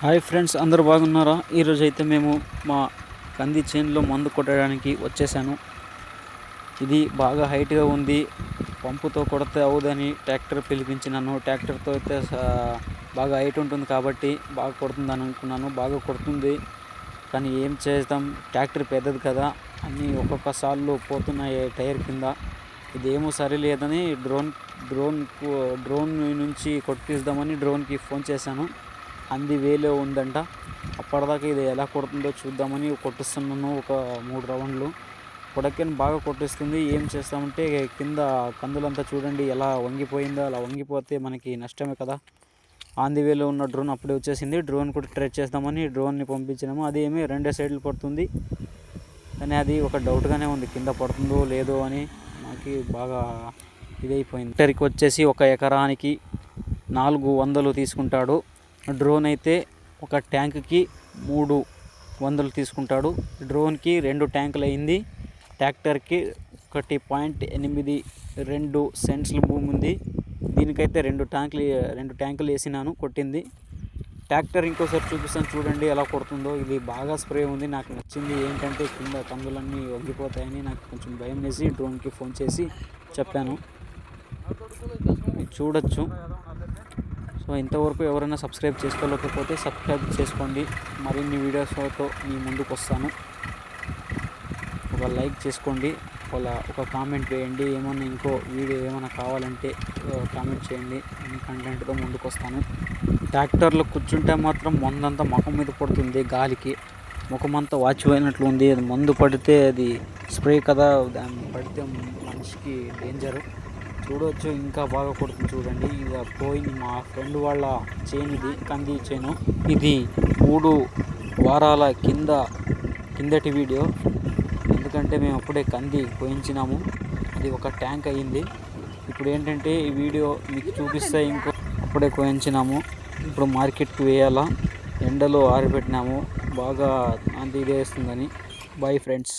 Hi friends అందరు బాగున్నారా? ఈరోజు అయితే మేము మా కంది చేనులో మందు కొట్టడానికి వచ్చేసాను. ఇది బాగా హైట్గా ఉంది. పంపుతో కొడితే అవుదని ట్రాక్టర్ పిలిపించినాను ట్రాక్టర్తో అయితే బాగా హైట్ ఉంటుంది కాబట్టి బాగా కొడుతుందని అనుకున్నాను. బాగా కొడుతుంది. కానీ ఏం చేద్దాం? ట్రాక్టర్ పెద్దది కదా. అన్నీ ఒక్కొక్క సార్లు పోతున్నాయి టైర్ కింద. ఇది ఏమో సరిలేదని డ్రోన్ డ్రోన్ డ్రోన్ నుంచి కొట్టిద్దామని డ్రోన్కి ఫోన్ చేశాను. అంది వేలో ఉందంట. అప్పటిదాకా ఇది ఎలా కొడుతుందో చూద్దామని కొట్టిస్తున్నాను ఒక మూడు రౌండ్లు. కొడకెన్ బాగా కొట్టిస్తుంది. ఏం చేస్తామంటే కింద కందులంతా చూడండి ఎలా వంగిపోయిందో అలా వంగిపోతే మనకి నష్టమే కదా. ఆందివేలో ఉన్న డ్రోన్ అప్పుడే వచ్చేసింది. డ్రోన్ కూడా ట్రై చేద్దామని డ్రోన్ని పంపించినాము. అది ఏమి రెండే సైడ్లు పడుతుంది. కానీ అది ఒక డౌట్గానే ఉంది. కింద పడుతుందో లేదో అని నాకు బాగా ఇదైపోయింది. హెక్టర్కి వచ్చేసి ఒక ఎకరానికి నాలుగు వందలు తీసుకుంటాడు. డ్రోన్ అయితే ఒక ట్యాంక్కి మూడు వందలు తీసుకుంటాడు. డ్రోన్కి రెండు ట్యాంకులు అయింది. ట్రాక్టర్కి ఒకటి పాయింట్ ఎనిమిది రెండు సెంట్స్ల భూమి ఉంది. దీనికైతే రెండు ట్యాంకులు రెండు ట్యాంకులు వేసినాను కొట్టింది. ట్రాక్టర్ ఇంకోసారి చూపిస్తాను చూడండి ఎలా కొడుతుందో. ఇది బాగా స్ప్రే ఉంది. నాకు నచ్చింది ఏంటంటే కింద కందులన్నీ వంగిపోతాయని నాకు కొంచెం భయం వేసి డ్రోన్కి ఫోన్ చేసి చెప్పాను. చూడొచ్చు. సో ఇంతవరకు ఎవరైనా సబ్స్క్రైబ్ చేసుకోలేకపోతే సబ్స్క్రైబ్ చేసుకోండి. మరిన్ని వీడియోస్తో మీ ముందుకు వస్తాను. ఒక లైక్ చేసుకోండి. ఒక ఒక కామెంట్ వేయండి. ఏమన్నా ఇంకో వీడియో ఏమైనా కావాలంటే కామెంట్ చేయండి. ఈ కంటెంట్తో ముందుకు వస్తాను. ట్రాక్టర్లో కూర్చుంటే మాత్రం మందంతా ముఖం మీద పడుతుంది గాలికి. ముఖమంతా వాచిపోయినట్లు ఉంది. అది మందు పడితే అది స్ప్రే కదా. దాన్ని పడితే మనిషికి డేంజరు. చూడవచ్చు ఇంకా బాగా కొడుతుంది చూడండి. ఇక పోయింది మా ఫ్రెండ్ వాళ్ళ చేను ఇది కంది చేను. ఇది మూడు వారాల కింద కిందటి వీడియో. ఎందుకంటే మేము అప్పుడే కంది పోయించినాము అది ఒక ట్యాంక్ అయ్యింది. ఇప్పుడు ఏంటంటే ఈ వీడియో మీకు చూపిస్తే ఇంకో అప్పుడే కోయించినాము. ఇప్పుడు మార్కెట్కి వేయాలా. ఎండలో ఆరిపెట్టినాము బాగా అంత ఇది వేస్తుందని బాయ్ ఫ్రెండ్స్